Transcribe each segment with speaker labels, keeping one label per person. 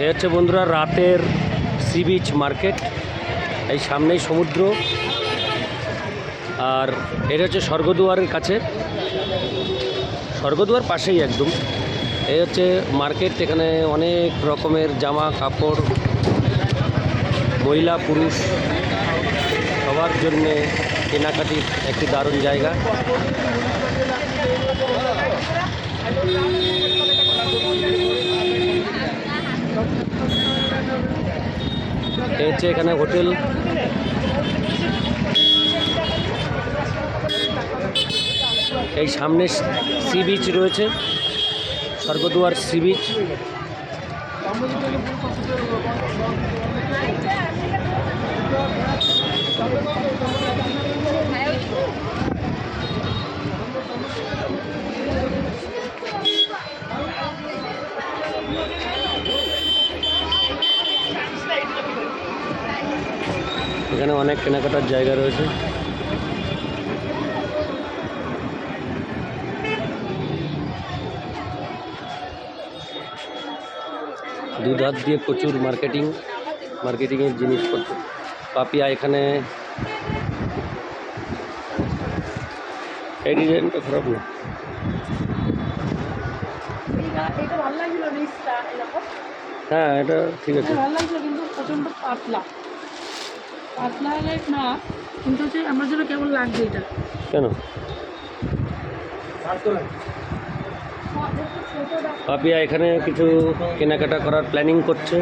Speaker 1: এ হচ্ছে বন্ধুরা রাতের সি বিচ মার্কেট, এই সামনেই সমুদ্র। আর এটা হচ্ছে স্বর্গদুয়ারের কাছে। স্বর্গদুয়ার পাশেই একদম। এই হচ্ছে মার্কেট, এখানে অনেক রকমের জামা কাপড়, মহিলা, পুরুষ, সবার জন্যে কেনাকাটির একটি দারুণ জায়গা। হচ্ছে এখানে হোটেল। এই সামনে সি বিচ রয়েছে স্বর্গদুয়ার সি বিচ। এখানে অনেক কেনাকাটার জায়গা রয়েছে। দুধাত দিয়ে প্রচুর মার্কেটিং মার্কেটিংয়ের জিনিসপত্র। পাপিয়া এখানে এই ডিজাইনটা খারাপ না? হ্যাঁ এটা ঠিক আছে।
Speaker 2: ভালো লাগছিল কিন্তু প্রচণ্ড পাতলা। পাতলা হলে না কিন্তু হচ্ছে আমার জন্য কেমন লাগছে এটা।
Speaker 1: কেন? পাপিয়া এখানে কিছু কেনাকাটা করার প্ল্যানিং করছে?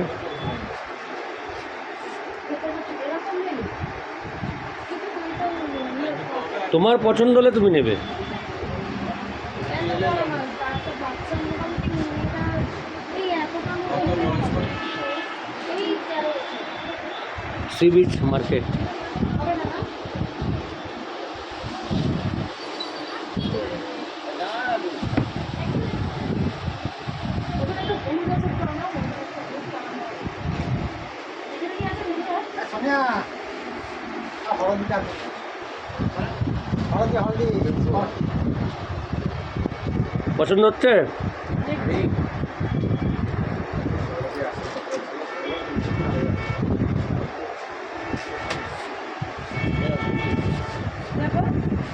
Speaker 1: তোমার পছন্দ হলে তুমি নেবে। সি বিচ মার্কেট পছন্দ হচ্ছে?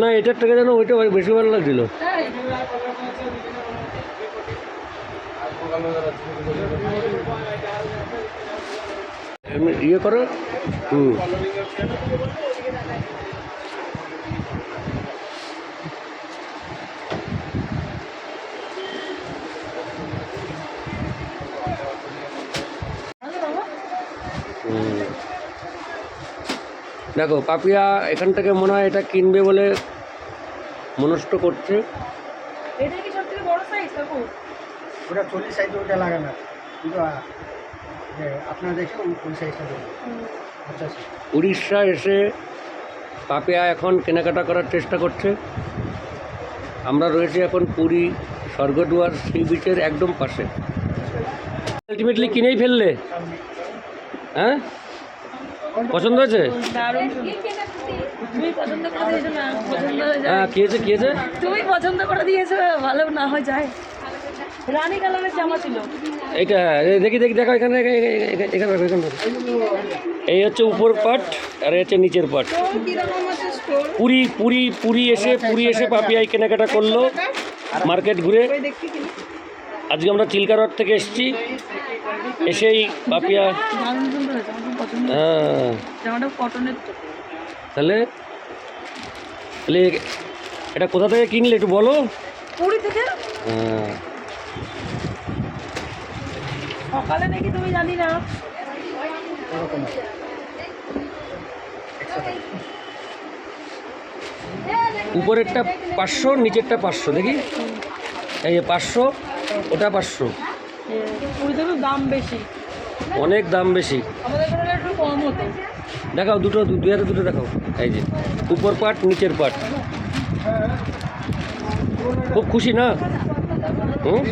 Speaker 1: না এটার থেকে যেন ওইটা বেশি ভালো লাগছিল। ইয়ে করো। হুম। দেখো পাপিয়া এখান থেকে মনে হয় এটা কিনবে বলে মনস্থ করছে।
Speaker 2: এটা কি সব থেকে বড় সাইজ কাকু?
Speaker 3: ওটা চল্লিশ সাইজ ওটা লাগে না কিন্তু যে আপনারা দেখে ওই ওই সাইজটা দেবেন
Speaker 1: উড়িষ্যা এসে পাপিয়া এখন কেনাকাটা করার চেষ্টা করছে। আমরা রয়েছি এখন পুরী স্বর্গদুয়ার সি বিচের একদম পাশে। আলটিমেটলি কিনেই ফেললে? হ্যাঁ? পছন্দ হয়েছে?
Speaker 2: হয়ে
Speaker 1: কিয়েছে কিয়েছে
Speaker 2: তুমি পছন্দ করে দিয়েছ ভালো না হয় যায়। রানী কালারের জামা ছিল।
Speaker 1: এইটা হ্যাঁ, দেখি দেখি দেখো এখানে এখানে। এই হচ্ছে উপর পাট আর এই হচ্ছে নিচের পাট। পুরী পুরী পুরী এসে পুরী এসে পাপিয়াই কেনাকাটা করল মার্কেট ঘুরে। আজকে আমরা চিল্কা রড থেকে এসেছি। এসেই পাপিয়া হ্যাঁ।
Speaker 2: জামাটা কটনের তো।
Speaker 1: তাহলে তাহলে এটা কোথা থেকে কিনলে একটু বলো?
Speaker 2: পুরী থেকে?
Speaker 1: হ্যাঁ।
Speaker 2: সকালে নাকি তুমি জানি না।
Speaker 1: উপরেরটা পাঁচশো নিচেরটা পাঁচশো দেখি। এই যে পাঁচশো ওটা পাঁচশো।
Speaker 2: তো দাম বেশি।
Speaker 1: অনেক দাম বেশি।
Speaker 2: কম হতো
Speaker 1: দেখাও দুটো দুই হাতে দুটো দেখাও। এই যে উপর পাট নিচের পাট। খুব খুশি না? হুম?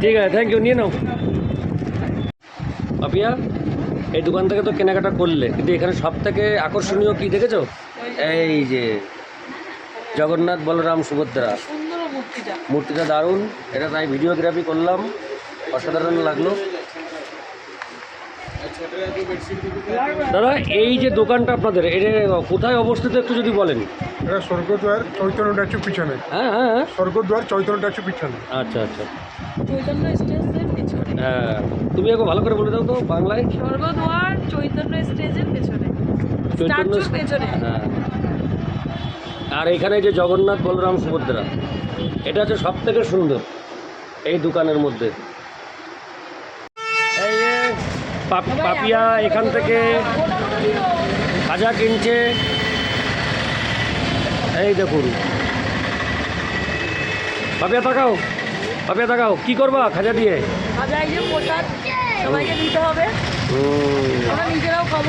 Speaker 1: ঠিক আছে থ্যাংক ইউ নিয়ে নাও। পাপিয়া এই দোকান থেকে তো কেনাকাটা করলে। কিন্তু এখানে সব থেকে আকর্ষণীয় কি দেখেছ? এই যে জগন্নাথ বলরাম সুভদ্রা।
Speaker 2: মূর্তিটা।
Speaker 1: মূর্তিটা দারুণ। এটা তাই ভিডিওগ্রাফি করলাম। অসাধারণ লাগল। দাদা এই যে দোকানটা আপনাদের এটা কোথায় অবস্থিত একটু যদি বলেন?
Speaker 4: এটা স্বর্গদ্বার চৈতন্য ট্যাচু পিছনে।
Speaker 1: হ্যাঁ হ্যাঁ হ্যাঁ।
Speaker 4: স্বর্গদ্বার চৈতন্য ট্যাচু পিছনে।
Speaker 1: আচ্ছা আচ্ছা।
Speaker 2: চৈতন্য স্টেজের পেছনে।
Speaker 1: হ্যাঁ তুমি একটু ভালো করে বলে দাও তো বাংলায়।
Speaker 2: স্বর্গদ্বার চৈতন্য স্টেজের পেছনে।
Speaker 1: চৈতন্য
Speaker 2: পেছনে।
Speaker 1: হ্যাঁ। আর এখানে যে জগন্নাথ বলরাম সুভদ্রা এটা হচ্ছে সব থেকে সুন্দর এই দোকানের মধ্যে এই যে পাপ- পাপিয়া এখান থেকে খাজা কিনছে এই দেখুন। পাপিয়া তাকাও। পাপিয়া তাকাও। কি করবা খাজা দিয়ে?
Speaker 2: এই যে প্রসাদ সবাইকে দিতে হবে। আমরা নিজেরাও খাব।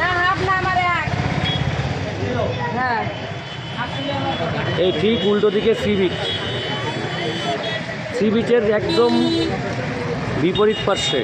Speaker 2: না হাফ না আমার এক। হ্যাঁ।
Speaker 1: এই ঠিক উল্টো দিকে সি বিচ সি বিচের একদম বিপরীত পার্শ্বে।